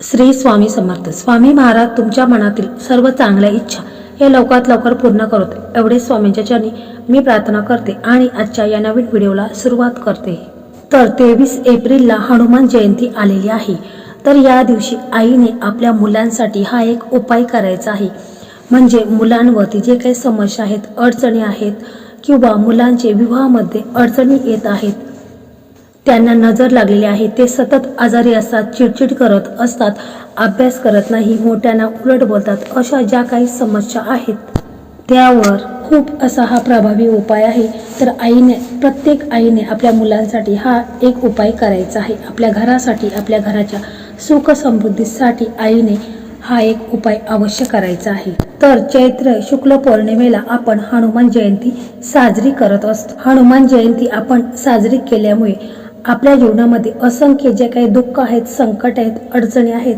श्री स्वामी समर्थ. स्वामी महाराज तुमच्या मनातील सर्व चांगल्या इच्छा हे लवकरात लवकर पूर्ण करत एवढे स्वामींच्या चरणी मी प्रार्थना करते आणि आजच्या या नवीन व्हिडिओला सुरुवात करते. तर तेवीस एप्रिलला हनुमान जयंती आलेली आहे. तर या दिवशी आईने आपल्या मुलांसाठी हा एक उपाय करायचा आहे. म्हणजे मुलांवरती जे काही समस्या आहेत अडचणी आहेत किंवा मुलांचे विवाहामध्ये अडचणी येत आहेत त्यांना नजर लागलेली आहे. ते सतत आजारी असतात चिडचिड करत असतात अभ्यास करत नाही मोठ्यांना उलट बोलतात अशा ज्या काही समस्या आहेत त्यावर खूप असा हा प्रभावी उपाय आहे. तर आईने प्रत्येक आईने आपल्या मुलांसाठी हा एक उपाय करायचा आहे. आपल्या घरासाठी आपल्या घराच्या सुख समृद्धीसाठी आईने हा एक उपाय अवश्य करायचा आहे. तर चैत्र शुक्ल पौर्णिमेला आपण हनुमान जयंती साजरी करत असतो. हनुमान जयंती आपण साजरी केल्यामुळे आपल्या जीवनामध्ये असंख्य जे काही दुःख आहेत संकट आहेत अडचणी आहेत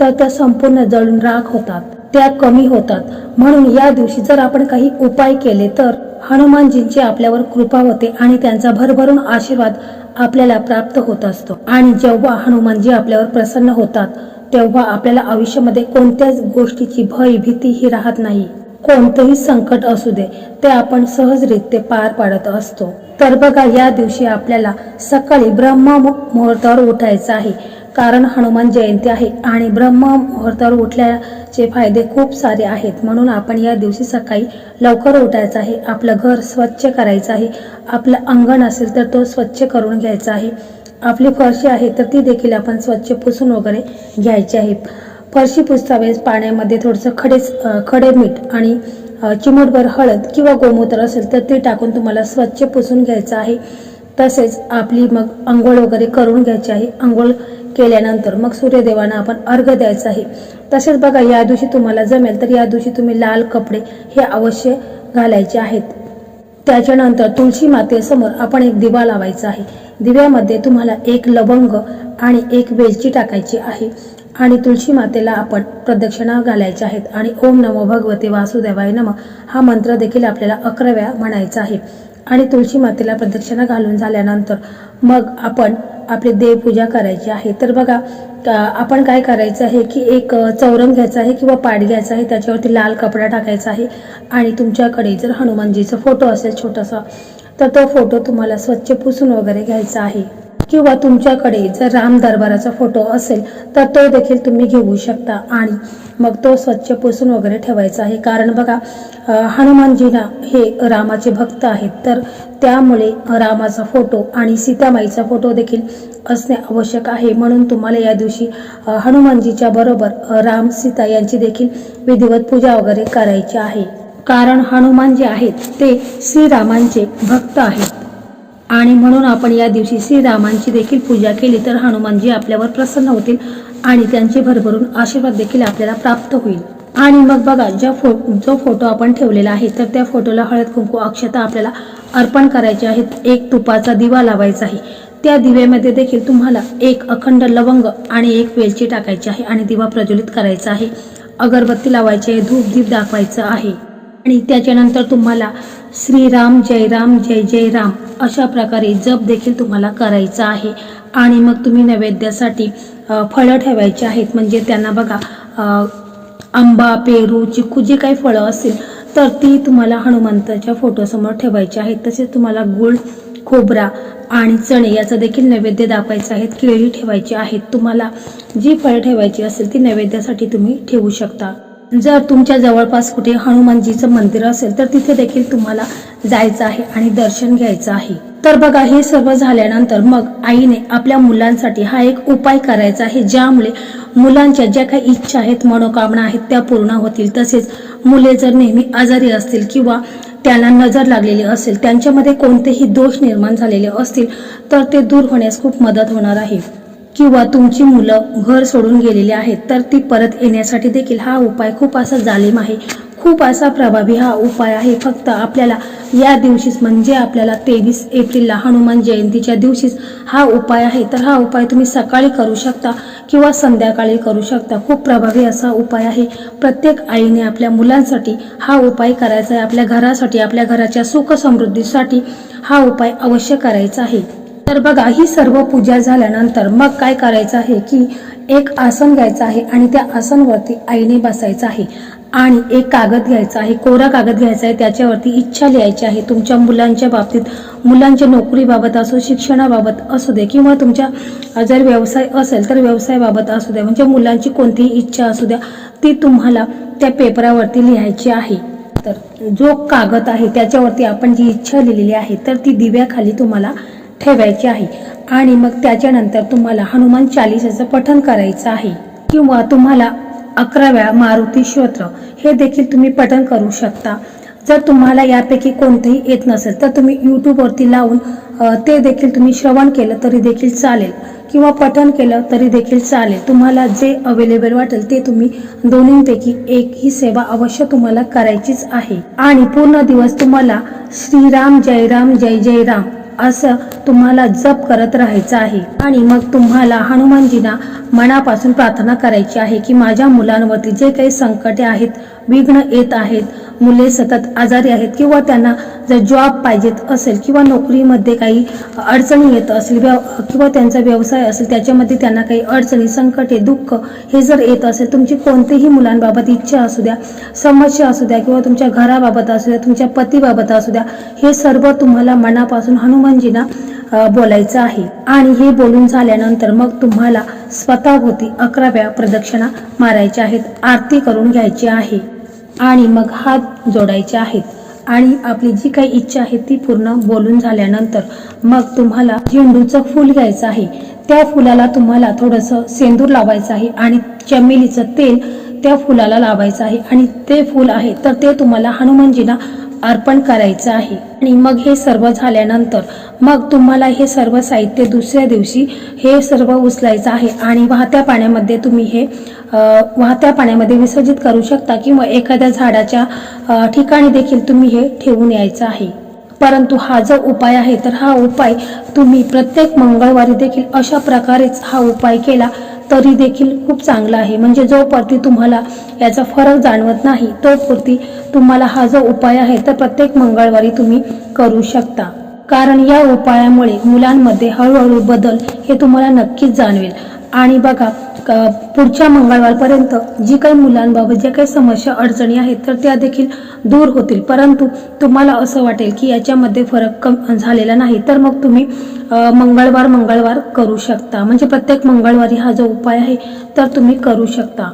तर त्या संपूर्ण जळून राख होतात. त्या कमी होतात. म्हणून या दिवशी जर आपण काही उपाय केले तर हनुमानजींची आपल्यावर कृपा होते आणि त्यांचा भरभरून आशीर्वाद आपल्याला प्राप्त होत असतो. आणि जेव्हा हनुमानजी आपल्यावर प्रसन्न होतात तेव्हा आपल्याला आयुष्यामध्ये कोणत्याच गोष्टीची भय भीती ही राहत नाही. कोणतंही संकट असू दे ते आपण सहजरित्या पार पाडत असतो. तर बघा या दिवशी आपल्याला सकाळी ब्रह्म मुहूर्तावर उठायचं आहे. कारण हनुमान जयंती आहे आणि ब्रह्म मुहूर्तावर उठल्याचे फायदे खूप सारे आहेत. म्हणून आपण या दिवशी सकाळी लवकर उठायचं आहे. आपलं घर स्वच्छ करायचं आहे. आपलं अंगण असेल तर तो स्वच्छ करून घ्यायचा आहे. आपली फरशी आहे तर ती देखील आपण स्वच्छ पुसून वगैरे घ्यायची आहे. फरशी पुसता वेळेस पाण्यामध्ये थोडंसं खडेच खडे मीठ आणि चिमूटभर हळद किंवा गोमूत्र असेल तर ते टाकून तुम्हाला स्वच्छ पुसून घ्यायचं आहे. तसेच आपली मग आंघोळ वगैरे करून घ्यायची आहे. आंघोळ केल्यानंतर मग सूर्यदेवांना आपण अर्घ द्यायचं आहे. तसेच बघा या दिवशी तुम्हाला जमेल तर या दिवशी तुम्ही लाल कपडे हे अवश्य घालायचे आहेत. त्याच्यानंतर तुळशी मातेसमोर आपण एक दिवा लावायचा आहे. दिव्यामध्ये तुम्हाला एक लवंग आणि एक वेलची टाकायची आहे. आणि तुळशी मातेला आपण प्रदक्षिणा घालायच्या आहेत. आणि ओम नमो भगवते वासुदेवाय नम हा मंत्र देखील आपल्याला अकरा वेळा म्हणायचा आहे. आणि तुळशी मातेला प्रदक्षिणा घालून झाल्यानंतर मग आपण आपली देवपूजा करायची आहे. तर बघा आपण काय करायचं आहे की एक चौरंग घ्यायचा आहे किंवा पाट घ्यायचा आहे त्याच्यावरती लाल कपडा टाकायचा आहे. आणि तुमच्याकडे जर हनुमानजीचा फोटो असेल छोटासा तर तो फोटो तुम्हाला स्वच्छ पुसून वगैरे घ्यायचा आहे. किंवा तुमच्याकडे जर राम दरबाराचा फोटो असेल तर तो देखील तुम्ही घेऊ शकता. आणि मग तो स्वच्छ पुसून वगैरे ठेवायचा आहे. कारण बघा हनुमानजीना हे रामाचे भक्त आहेत. तर त्यामुळे रामाचा फोटो आणि सीतामाईचा फोटो देखील असणे आवश्यक आहे. म्हणून तुम्हाला या दिवशी हनुमानजीच्या बरोबर राम सीता यांची देखील विधिवत पूजा वगैरे करायची आहे. कारण हनुमान जे आहेत ते श्रीरामांचे भक्त आहेत. आणि म्हणून आपण या दिवशी श्रीरामांची देखील पूजा केली तर हनुमानजी आपल्यावर प्रसन्न होतील आणि त्यांचे भरभरून आशीर्वाद देखील आपल्याला प्राप्त होईल. आणि मग बघा ज्या फो जो फोटो आपण ठेवलेला आहे तर त्या फोटोला हळद कुंकू अक्षता आपल्याला अर्पण करायचे आहेत. एक तुपाचा दिवा लावायचा आहे. त्या दिव्यामध्ये देखील तुम्हाला एक अखंड लवंग आणि एक वेलची टाकायची आहे आणि दिवा प्रज्वलित करायचा आहे. अगरबत्ती लावायची आहे धूप दीप दाखवायचं आहे. आणि त्याच्यानंतर तुम्हाला श्रीराम जय राम जय जय राम अशा प्रकारे जप देखील तुम्हाला करायचा आहे. आणि मग तुम्ही नैवेद्यासाठी फळं ठेवायची आहेत. म्हणजे त्यांना बघा आंबा पेरू चिकू जे काही फळं असतील तर ती तुम्हाला हनुमंताच्या फोटोसमोर ठेवायची आहेत. तसेच तुम्हाला गुळ खोबरा आणि चणे याचा देखील नैवेद्य दाखवायचं आहेत. केळी ठेवायची आहेत. तुम्हाला जी फळं ठेवायची असेल ती नैवेद्यासाठी तुम्ही ठेवू शकता. जर तुमच्या जवळपास कुठे हनुमानजीचं मंदिर असेल तर तिथे देखील तुम्हाला जायचं आहे आणि दर्शन घ्यायचं आहे. तर बघा हे सर्व झाल्यानंतर मग आईने आपल्या मुलांसाठी हा एक उपाय करायचा आहे ज्यामुळे मुलांच्या ज्या काही इच्छा आहेत मनोकामना आहेत त्या पूर्ण होतील. तसेच मुले जर नेहमी आजारी असतील किंवा त्यांना नजर लागलेली असेल त्यांच्यामध्ये कोणतेही दोष निर्माण झालेले असतील तर ते दूर होण्यास खूप मदत होणार आहे. किंवा तुमची मुलं घर सोडून गेलेली आहेत तर ती परत येण्यासाठी देखील हा उपाय खूप असा जालिम आहे. खूप असा प्रभावी हा उपाय आहे. फक्त आपल्याला या दिवशीच म्हणजे आपल्याला तेवीस एप्रिलला हनुमान जयंतीच्या दिवशीच हा उपाय आहे. तर हा उपाय तुम्ही सकाळी करू शकता किंवा संध्याकाळी करू शकता. खूप प्रभावी असा उपाय आहे. प्रत्येक आईने आपल्या मुलांसाठी हा उपाय करायचा आहे. आपल्या घरासाठी आपल्या घराच्या सुख समृद्धीसाठी हा उपाय अवश्य करायचा आहे. तर बघा ही सर्व पूजा झाल्यानंतर मग काय करायचं आहे की एक आसन घ्यायचं आहे आणि त्या आसनवरती आईने बसायचं आहे. आणि एक कागद घ्यायचा आहे कोरा कागद घ्यायचा आहे त्याच्यावरती इच्छा लिहायची आहे. तुमच्या मुलांच्या बाबतीत मुलांच्या नोकरीबाबत असो शिक्षणाबाबत असू दे किंवा तुमच्या जर व्यवसाय असेल तर व्यवसायाबाबत असू द्या म्हणजे मुलांची कोणतीही इच्छा असू द्या ती तुम्हाला त्या पेपरावरती लिहायची आहे. तर जो कागद आहे त्याच्यावरती आपण जी इच्छा लिहिलेली आहे तर ती दिव्याखाली तुम्हाला ठेवायची आहे. आणि मग त्याच्यानंतर तुम्हाला हनुमान चालिसाचं पठण करायचं आहे. किंवा तुम्हाला अकरा वेळा मारुती स्तोत्र हे देखील तुम्ही पठण करू शकता. जर तुम्हाला यापैकी कोणतंही येत नसेल तर तुम्ही यूट्यूबवरती लावून ते देखील तुम्ही श्रवण केलं तरी देखील चालेल. किंवा पठण केलं तरी देखील चालेल. तुम्हाला जे अवेलेबल वाटेल ते तुम्ही दोन्हींपैकी एक ही सेवा अवश्य तुम्हाला करायचीच आहे. आणि पूर्ण दिवस तुम्हाला श्रीराम जय राम जय जय राम असं तुम्हाला जप करत राहायचं आहे. आणि मग तुम्हाला हनुमानजींना मनापासून प्रार्थना करायची आहे की माझ्या मुलांवरती जे काही संकटे आहेत विघ्न येत आहेत. मुले सतत आजारी आहेत किंवा त्यांना जर जॉब पाहिजेत असेल किंवा नोकरीमध्ये काही अडचणी येत असेल व्यव किंवा त्यांचा व्यवसाय असेल त्याच्यामध्ये त्यांना काही अडचणी संकटे दुःख हे जर येत असेल तुमची कोणतीही मुलांबाबत इच्छा असू द्या समस्या असू द्या किंवा तुमच्या घराबाबत असू द्या तुमच्या पतीबाबत असू द्या हे सर्व तुम्हाला मनापासून हनुमानजींना बोलायचं आहे. आणि हे बोलून झाल्यानंतर मग तुम्हाला स्वतःभोवती अकराव्या प्रदक्षिणा मारायच्या आहेत आरती करून घ्यायची आहे. आणि मग हात जोडायचे आहेत. आणि आपली जी काही इच्छा आहे ती पूर्ण बोलून झाल्यानंतर मग तुम्हाला झेंडूचं फूल घ्यायचं आहे. त्या फुलाला तुम्हाला थोडंसं सेंदूर लावायचं आहे आणि चमेलीचं तेल त्या फुलाला लावायचं आहे. आणि ते फूल आहे तर ते तुम्हाला हनुमानजींना अर्पण करायचं आहे. आणि मग हे सर्व झाल्यानंतर मग तुम्हाला हे सर्व साहित्य दुसऱ्या दिवशी हे सर्व उचलायचं आहे. आणि वाहत्या पाण्यामध्ये तुम्ही हे वाहत्या पाण्यामध्ये विसर्जित करू शकता किंवा एखाद्या झाडाच्या ठिकाणी देखील तुम्ही हे ठेवून यायचं आहे. परंतु हा जो उपाय आहे तर हा उपाय तुम्ही प्रत्येक मंगळवारी देखील अशा प्रकारेच हा उपाय केला तरी देखील खूप चांगला आहे. म्हणजे जोपर्यंत तुम्हाला याचा फरक जाणवत नाही तोपुरती तुम्हाला हा जो उपाय आहे तर प्रत्येक मंगळवारी तुम्ही करू शकता. कारण या उपायामुळे मुलांमध्ये हळूहळू बदल हे तुम्हाला नक्कीच जाणवेल. आणि बघा पुढच्या मंगळवारपर्यंत जी काही मुलांबाबत ज्या काही समस्या अडचणी आहेत तर त्या देखील दूर होतील. परंतु तुम्हाला असं वाटेल की याच्यामध्ये फरक कम झालेला नाही तर मग तुम्ही मंगळवार मंगळवार करू शकता. म्हणजे प्रत्येक मंगळवारी हा जो उपाय आहे तर तुम्ही करू शकता.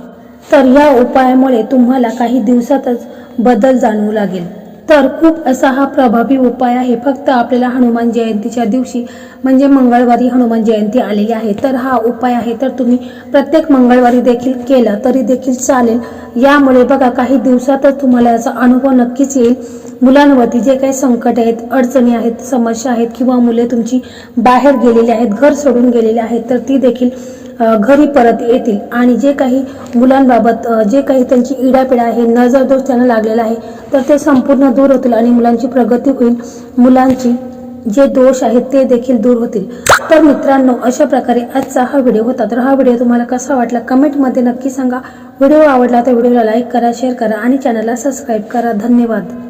तर या उपायामुळे तुम्हाला काही दिवसातच बदल जाणवू लागेल. तर खूप असा हा प्रभावी उपाय आहे. फक्त आपल्याला हनुमान जयंतीच्या दिवशी म्हणजे मंगळवारी हनुमान जयंती आलेली आहे. तर हा उपाय आहे. तर तुम्ही प्रत्येक मंगळवारी देखील केला तरी देखील चालेल. यामुळे बघा काही दिवसातच तुम्हाला याचा अनुभव नक्कीच येईल. मुलांवरती जे काही संकट आहेत अडचणी आहेत समस्या आहेत किंवा मुले तुमची बाहेर गेलेली आहेत घर सोडून गेलेली आहेत तर ती देखील घरी परत येतील. आणि जे काही मुलांबाबत जे काही त्यांची इडापिडा आहे नजर दोष त्यांना लागलेला आहे तर ते संपूर्ण दूर होतील आणि मुलांची प्रगती होईल. मुलांची जे दोष आहेत ते देखील दूर होतील. तर मित्रांनो अशा प्रकारे आजचा हा व्हिडिओ होता. तर हा व्हिडिओ तुम्हाला कसा वाटला कमेंटमध्ये नक्की सांगा. व्हिडिओ आवडला तर व्हिडिओला लाईक करा शेअर करा आणि चॅनलला सबस्क्राईब करा. धन्यवाद.